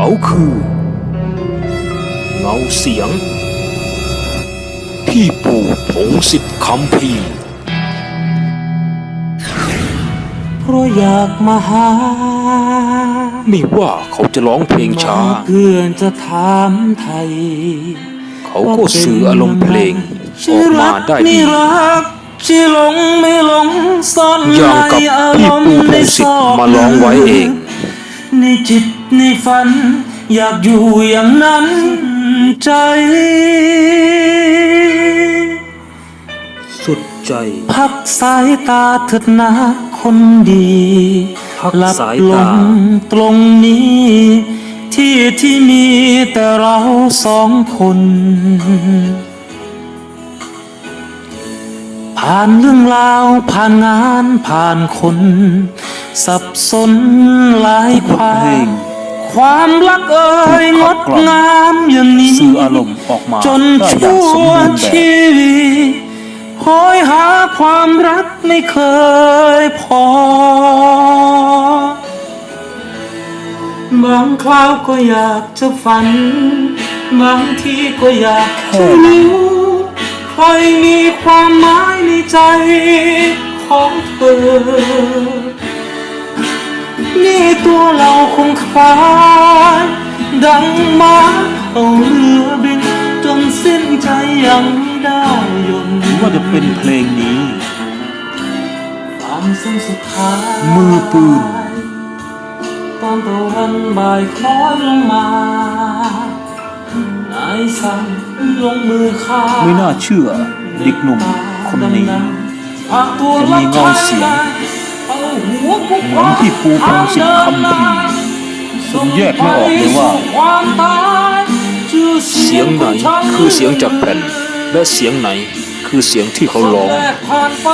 เขาคือ เงาเสียง พี่ปู่ผงสิทธิ์คำพีร์เพราะอยากมาหาไม่ว่าเขาจะร้องเพลงช้า เพื่อนจะถามไทย เขาก็สื่ออารมณ์เพลงออกมาได้ดีนี่รักที่หลงไม่หลงซ่อนอย่างกับในอาพี่รมปู่ณ์พในงซศิษอฐ์กมาร้องไว้เองในจิต ในฝัน อยากอยู่อย่างนั้นใจ สุดใจ พักสายตาเถิดนะคนดีพักหลับสายลตางตรงนี้ ที่ที่มีแต่เราสองคน ผ่านเรื่องราวผ่านงานผ่านคน สับสนหลายความ ความรักเอ่ยงดงามอย่างนี้สื่ออารมณ์ออกมาจนได้อย่างชั่สมวบูรณ์แบบชีวิตโหยหาความรักไม่เคยพอบางคราวก็อยากจะฝัน บางทีก็อยากจะรู้ใครมีความหมายในใจของเธอ นี่ตัวเราค งคลายดังม้าเอาเรือบินจนสิ้นใจยังไม่ได้ยนต์ว่าจะเป็นเพลงนี้ความสิ้นสุดท้ายมือปืนตอนตะวันบ่ายคล้อยลงมานายสั่งลงมือฆ่าไม่น่าเชื่อเด็กหนุ่มคนนี้พาตัวจะมีเงาเสียงเอาหัวกุกเหมือนที่ปูพงศิษฐ์คำพีร์ ผมแยกไม่ออกเลยว่า เสียงไหนคือเสียงจากแผ่น และเสียงไหนคือเสียงที่เขาร้องผ่านไป